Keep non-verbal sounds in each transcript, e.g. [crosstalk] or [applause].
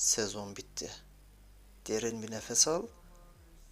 Sezon bitti. Derin bir nefes al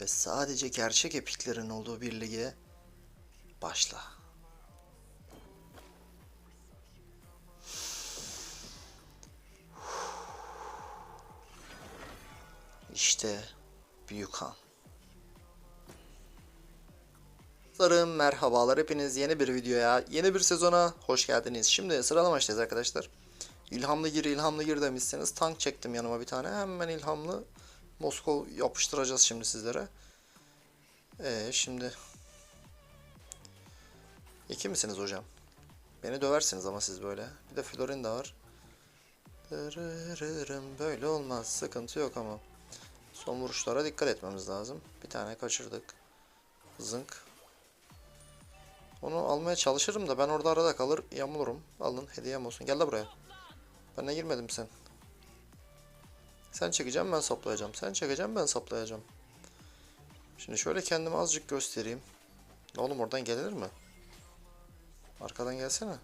ve sadece gerçek epiklerin olduğu bir lige başla. İşte Büyük Han. Dostlarım merhabalar hepiniz yeni bir videoya, yeni bir sezona hoş geldiniz. Şimdi sıralama işteyiz arkadaşlar. İlhamlı gir, ilhamlı gir demişseniz tank çektim yanıma bir tane. Hemen ilhamlı Moskov yapıştıracağız şimdi sizlere. Ee, şimdi iki misiniz hocam? Beni döversiniz ama siz böyle. Bir de Florin de var. Böyle olmaz. Sıkıntı yok ama. Son vuruşlara dikkat etmemiz lazım. Bir tane kaçırdık. Zınk. Onu almaya çalışırım da ben orada arada kalır yamulurum. Alın hediyem olsun. Gel de buraya. Ben girmedim sen. Sen çekeceğim ben saplayacağım. Sen çekeceğim ben saplayacağım. Şimdi şöyle kendimi azıcık göstereyim. Oğlum oradan gelir mi? Arkadan gelsene.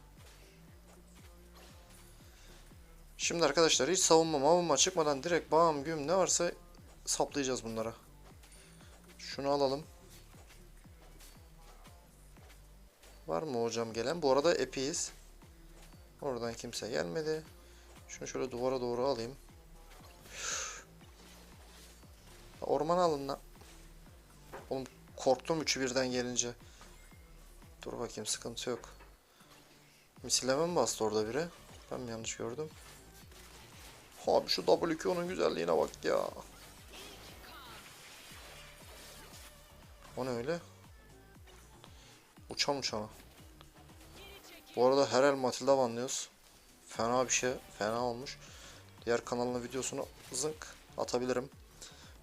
Şimdi arkadaşlar hiç savunma mavunma çıkmadan direkt bam güm ne varsa saplayacağız bunlara. Şunu alalım. Var mı hocam gelen? Bu arada epiyiz. Oradan kimse gelmedi. Şunu şöyle duvara doğru alayım. Ormana alın lan. Oğlum korktum üçü birden gelince. Dur bakayım sıkıntı yok. Misilleme mi bastı orada biri? Ben mi yanlış gördüm? Abi şu W2'nun güzelliğine bak ya. O ne öyle? Uçan uçana. Bu arada Herel Matilda banlıyoruz. Fena bir şey. Fena olmuş. Diğer kanalın videosunu zınk atabilirim.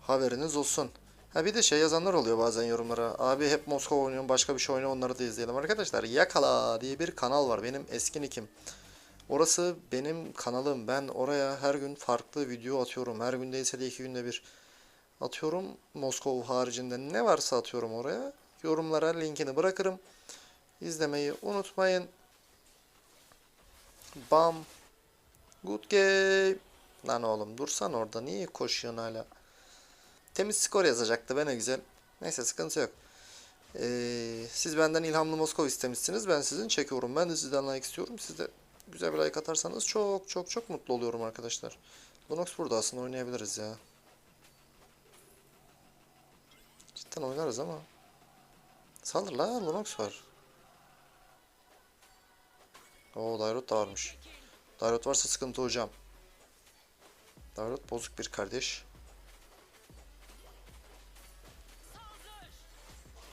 Haberiniz olsun. Ha bir de şey yazanlar oluyor bazen yorumlara. Abi hep Moskova oynuyorum başka bir şey oynuyor onları da izleyelim. Arkadaşlar Yakala diye bir kanal var benim eski nickim. Orası benim kanalım. Ben oraya her gün farklı video atıyorum. Her gün değilse de iki günde bir atıyorum. Moskova haricinde ne varsa atıyorum oraya. Yorumlara linkini bırakırım. İzlemeyi unutmayın. Bam. Good game. Lan oğlum dursan orada niye koşuyorsun hala? Temiz skor yazacaktı be ne güzel. Neyse sıkıntı yok. Ee, siz benden ilhamlı Moskova istemişsiniz. Ben sizin çekiyorum. Ben de sizden like istiyorum. Siz de güzel bir like atarsanız çok çok çok mutlu oluyorum arkadaşlar. Lunox burada aslında oynayabiliriz ya. Cidden oynarız ama. Saldır la Lunox var. Oo Dairot da varmış. Dairot varsa sıkıntı hocam. Dairot bozuk bir kardeş.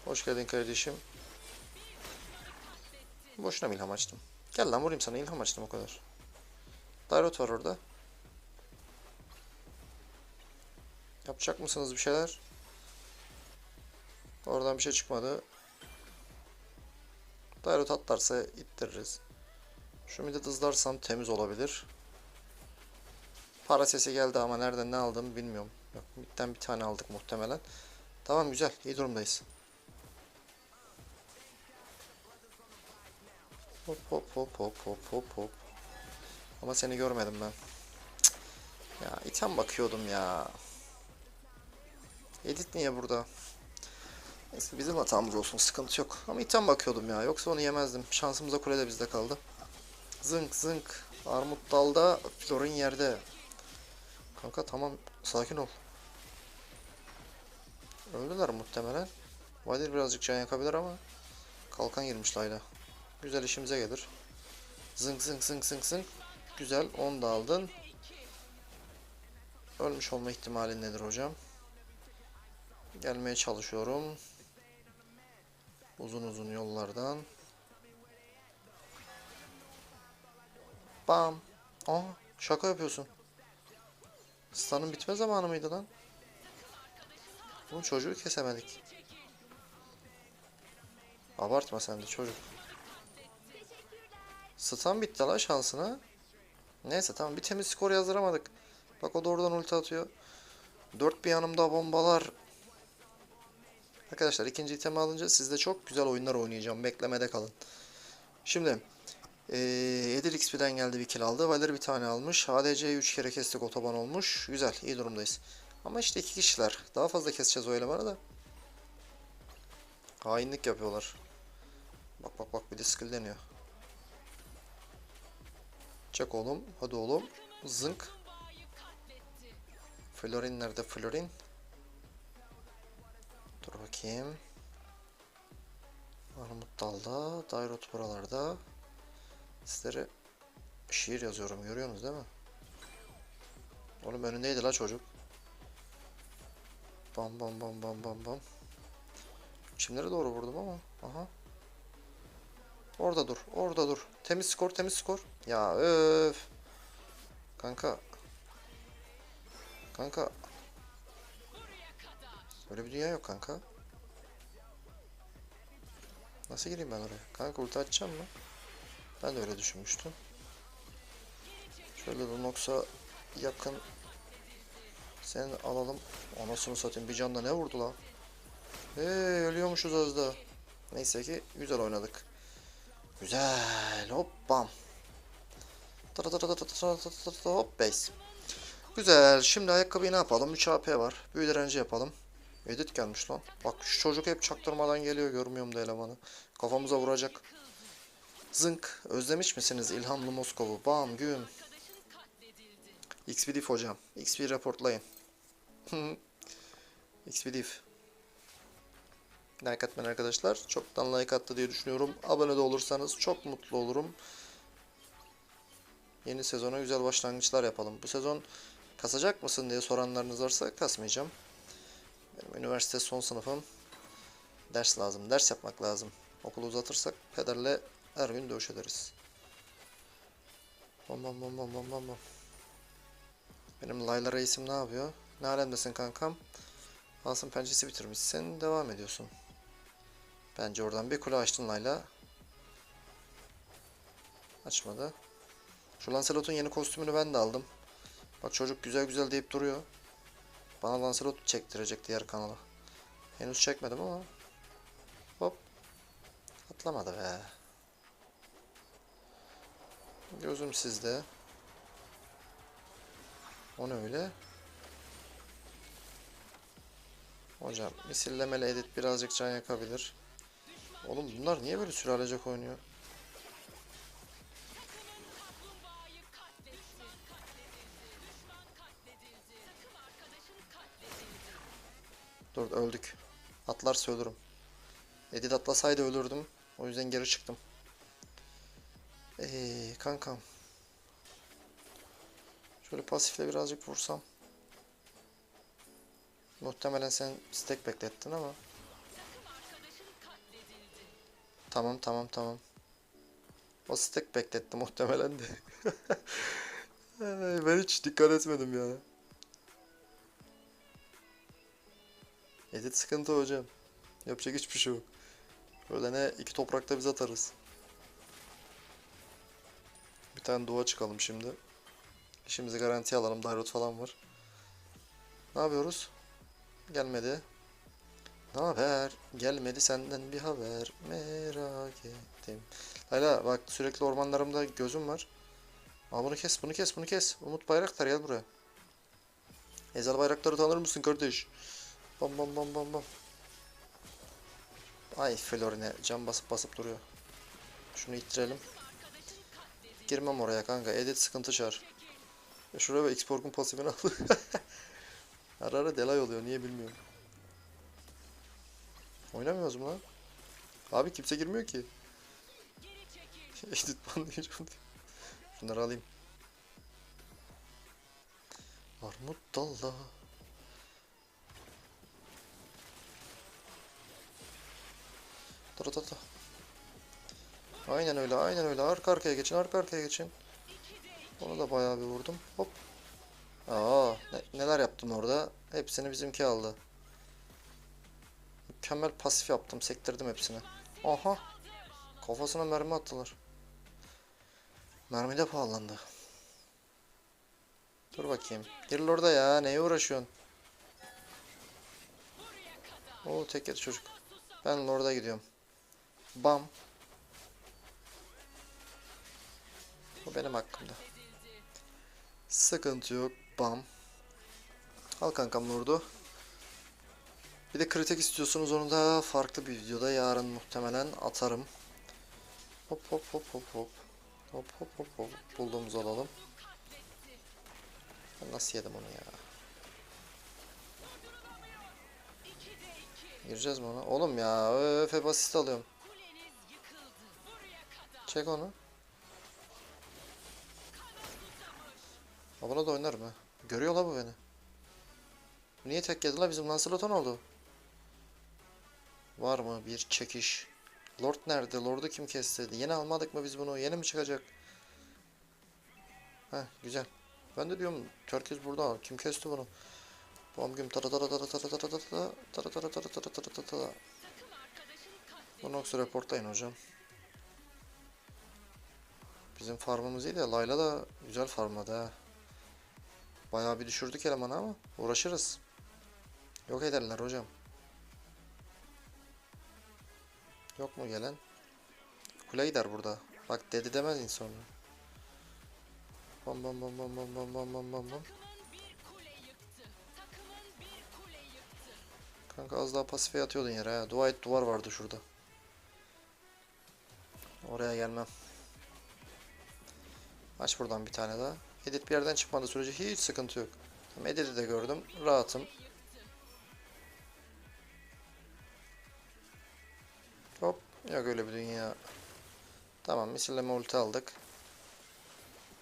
Hoş geldin kardeşim. Boşuna mı ilham açtım? Gel lan vurayım sana ilham açtım o kadar. Dairot var orada. Yapacak mısınız bir şeyler? Oradan bir şey çıkmadı. Dairot atlarsa ittiririz. Şu midi hızlarsam temiz olabilir. Para sesi geldi ama nereden ne aldım bilmiyorum. Yok midden bir tane aldık muhtemelen. Tamam güzel iyi durumdayız. Hop hop hop hop hop hop hop. Ama seni görmedim ben. Cık. Ya item bakıyordum ya. Edit niye burada? Neyse bizim hatamız olsun sıkıntı yok. Ama item bakıyordum ya yoksa onu yemezdim. Şansımıza kule de bizde kaldı. Zınk zınk. Armut dalda, florin yerde. Kanka tamam sakin ol. Öldüler muhtemelen. Vadir birazcık can yakabilir ama kalkan girmiş Layla. Güzel işimize gelir. Zınk zınk zınk zınk zınk. Güzel 10 da aldın. Ölmüş olma ihtimali nedir hocam? Gelmeye çalışıyorum. Uzun uzun yollardan. Bam. Aa şaka yapıyorsun. Stun'ın bitme zamanı mıydı lan? Bu çocuğu kesemedik. Abartma sen de çocuk. Stun bitti la şansına. Neyse tamam bir temiz skor yazdıramadık. Bak o da oradan ulti atıyor. Dört bir yanımda bombalar. Arkadaşlar ikinci itemi alınca sizde çok güzel oyunlar oynayacağım. Beklemede kalın. Şimdi Ee, Edil XP'den geldi bir kill aldı. Valer bir tane almış. ADC 3 kere kestik otoban olmuş. Güzel iyi durumdayız. Ama işte iki kişiler. Daha fazla keseceğiz o elemanı da. Hainlik yapıyorlar. Bak bak bak bir de skill deniyor. Çek oğlum. Hadi oğlum. Zınk. Florin nerede Florin? Dur bakayım. Armut dalda. Dairot buralarda. Sizlere şiir yazıyorum. Görüyorsunuz değil mi? Oğlum önündeydi la çocuk. Bam bam bam bam bam bam. Çimlere doğru vurdum ama. Aha. Orada dur. Orada dur. Temiz skor, temiz skor. Ya öf. Kanka. Kanka. Böyle bir dünya yok kanka. Nasıl gireyim ben oraya? Kanka ulti açacağım mı? Ben de öyle düşünmüştüm. Şöyle Lunox'a yakın. Seni alalım. Anasını satayım. Bir canda ne vurdu lan? Hey ölüyormuşuz az da. Neyse ki güzel oynadık. Güzel. Hop bam. Hop base. Güzel. Şimdi ayakkabıyı ne yapalım? 3 AP var. Büyü direnci yapalım. Edit gelmiş lan. Bak şu çocuk hep çaktırmadan geliyor. Görmüyorum da elemanı. Kafamıza vuracak. Zınk. Özlemiş misiniz İlhamlı Moskov'u? Bam güm. XPDF hocam. XP raportlayın. [laughs] XPDF. Like atmayın arkadaşlar. Çoktan like attı diye düşünüyorum. Abone de olursanız çok mutlu olurum. Yeni sezona güzel başlangıçlar yapalım. Bu sezon kasacak mısın diye soranlarınız varsa kasmayacağım. Benim üniversite son sınıfım. Ders lazım. Ders yapmak lazım. Okulu uzatırsak pederle her gün dövüş ederiz. Bam bam bam bam bam bam. Benim Layla reisim ne yapıyor? Ne alemdesin kankam? Asım pençesi bitirmişsin. Devam ediyorsun. Bence oradan bir kule açtın Layla. Açmadı. Şu Lancelot'un yeni kostümünü ben de aldım. Bak çocuk güzel güzel deyip duruyor. Bana Lancelot çektirecek diğer kanala. Henüz çekmedim ama. Hop. Atlamadı be. Gözüm sizde. O ne öyle? Hocam misillemeli edit birazcık can yakabilir. Oğlum bunlar niye böyle süralecek oynuyor? Dur öldük. Atlarsa ölürüm. Edit atlasaydı ölürdüm. O yüzden geri çıktım. Eee kankam. Şöyle pasifle birazcık vursam. Muhtemelen sen stack beklettin ama. Tamam tamam tamam. O stack bekletti muhtemelen de. [laughs] Ben hiç dikkat etmedim ya. Edit sıkıntı hocam. Yapacak hiçbir şey yok. Öyle ne iki toprakta biz atarız. Tane dua çıkalım şimdi. İşimizi garantiye alalım. Dairot falan var. Ne yapıyoruz? Gelmedi. Ne haber? Gelmedi senden bir haber. Merak ettim. Hala bak sürekli ormanlarımda gözüm var. Aa bunu kes, bunu kes, bunu kes. Umut Bayraktar gel buraya. Ezel Bayraktar'ı tanır mısın kardeş? Bam bam bam bam bam. Ay Florine cam basıp basıp duruyor. Şunu ittirelim. Girmem oraya kanka. Edit sıkıntı çağır. Ya şuraya bak Xpork'un pasifini al. ara ara delay oluyor niye bilmiyorum. Oynamıyoruz mu lan? Abi kimse girmiyor ki. [laughs] Edit banlayacağım diye. Şunları alayım. Armut dalda. Dur dur dur. Aynen öyle, aynen öyle. Arka arkaya geçin, arka arkaya geçin. Onu da bayağı bir vurdum. Hop. Aa, ne- neler yaptım orada? Hepsini bizimki aldı. Mükemmel pasif yaptım, sektirdim hepsini. Aha. Kafasına mermi attılar. Mermi de pahalandı. Dur bakayım. Gir orada ya, neye uğraşıyorsun? Oo tek yedi çocuk. Ben Lord'a gidiyorum. Bam. Benim hakkımda. Sıkıntı yok. Bam. Al kankam Lord'u. Bir de kritik istiyorsunuz onu da farklı bir videoda yarın muhtemelen atarım. Hop hop hop hop hop. Hop hop hop hop. Bulduğumuzu alalım. Ben nasıl yedim onu ya? Gireceğiz mi ona? Oğlum ya öf hep asist alıyorum. Çek onu. Ha buna da oynarım ha. Görüyor la beni. Niye tek yedi la bizim Lancelot'a oldu? Var mı bir çekiş? Lord nerede? Lord'u kim kesti? Yeni almadık mı biz bunu? Yeni mi çıkacak? Heh güzel. Ben de diyorum herkes burada. Kim kesti bunu? Bam güm tara tara tara tara tara tara tara tara tara tara tara tara tara Bu Nox'u reportlayın hocam. Bizim farmımız iyi de Layla da güzel farmladı ha. Bayağı bir düşürdük elemanı ama uğraşırız. Yok ederler hocam. Yok mu gelen? Kule gider burada. Bak dedi demez insan. Bam bam bam bam bam bam bam bam bam bam. Kanka az daha pasife atıyordun yere ha. Dua duvar vardı şurada. Oraya gelmem. Aç buradan bir tane daha. Edit bir yerden çıkmadığı sürece hiç sıkıntı yok. Tamam, Edit'i de gördüm. Rahatım. Hop. Yok öyle bir dünya. Tamam misilleme ulti aldık.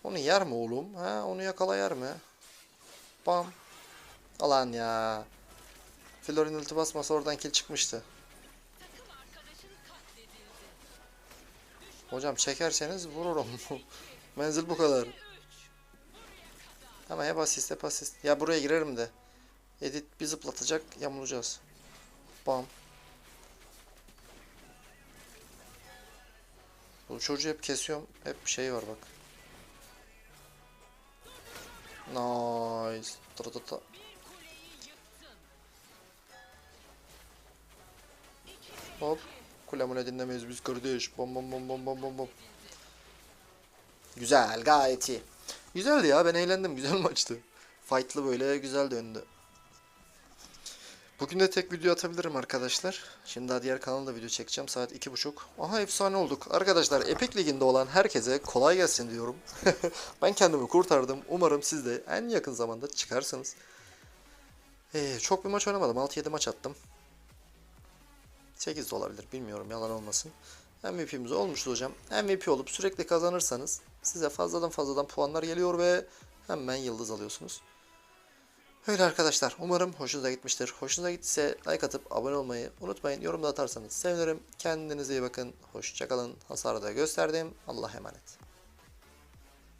Onu yer mi oğlum? Ha, onu yakala yer mi? Bam. Alan ya. Florin ulti basmasa oradan kill çıkmıştı. Hocam çekerseniz vururum. [laughs] Menzil bu kadar. Ama hep asist hep asist. Ya buraya girerim de. Edit bir zıplatacak yamulacağız. Bam. Bu çocuğu hep kesiyorum. Hep bir şey var bak. Nice. Tara tara tara. Hop. Kule mule dinlemeyiz biz kardeş. Bom bom bom bom bom bom bom. Güzel gayet iyi. Güzeldi ya ben eğlendim. [laughs] Güzel maçtı. Fight'lı böyle güzel döndü. Bugün de tek video atabilirim arkadaşlar. Şimdi daha diğer kanalda video çekeceğim. Saat iki buçuk. Aha efsane olduk. Arkadaşlar Epic Ligi'nde olan herkese kolay gelsin diyorum. [laughs] ben kendimi kurtardım. Umarım siz de en yakın zamanda çıkarsınız. Ee, çok bir maç oynamadım. 6-7 maç attım. 8 de olabilir bilmiyorum yalan olmasın. MVP'miz olmuştu hocam. MVP olup sürekli kazanırsanız size fazladan fazladan puanlar geliyor ve hemen yıldız alıyorsunuz. Öyle arkadaşlar. Umarım hoşunuza gitmiştir. Hoşunuza gittiyse like atıp abone olmayı unutmayın. Yorumda atarsanız sevinirim. Kendinize iyi bakın. Hoşçakalın. Hasarı da gösterdim. Allah'a emanet.